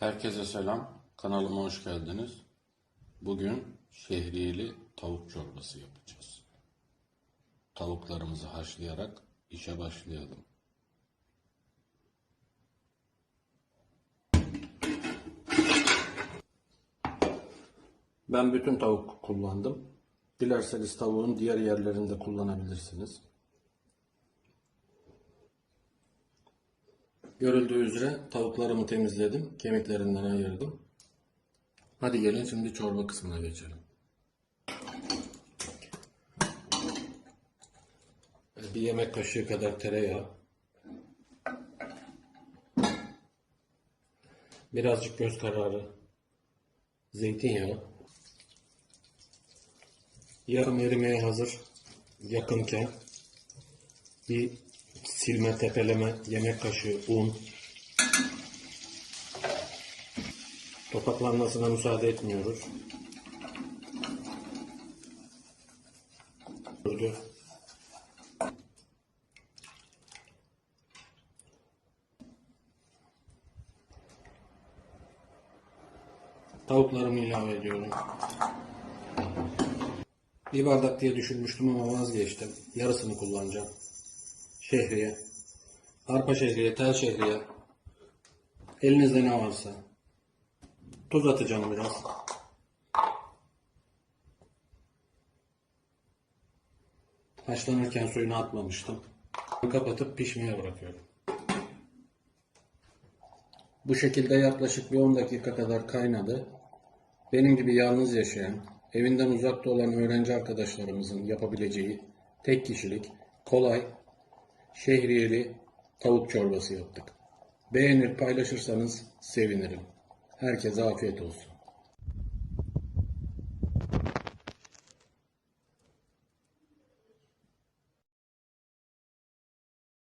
Herkese selam. Kanalıma hoş geldiniz. Bugün şehriyeli tavuk çorbası yapacağız. Tavuklarımızı haşlayarak işe başlayalım. Ben bütün tavuk kullandım. Dilerseniz tavuğun diğer yerlerinde kullanabilirsiniz. Görüldüğü üzere tavuklarımı temizledim. Kemiklerinden ayırdım. Hadi gelin şimdi çorba kısmına geçelim. Bir yemek kaşığı kadar tereyağı. Birazcık göz kararı zeytinyağı. Yarım erimeye hazır yakınken bir silme tepeleme yemek kaşığı un topaklanmasına müsaade etmiyoruz. Gördü. Tavuklarımı ilave ediyorum. Bir bardak diye düşünmüştüm ama vazgeçtim. Yarısını kullanacağım. Şehriye. Arpa şehriye, tel şehriye. Elinizde ne varsa. Tuz atacağım biraz. Haşlanırken suyunu atmamıştım. Kapatıp pişmeye bırakıyorum. Bu şekilde yaklaşık bir 10 dakika kadar kaynadı. Benim gibi yalnız yaşayan, evinden uzakta olan öğrenci arkadaşlarımızın yapabileceği tek kişilik, kolay, şehriyeli tavuk çorbası yaptık. Beğenir paylaşırsanız sevinirim. Herkese afiyet olsun.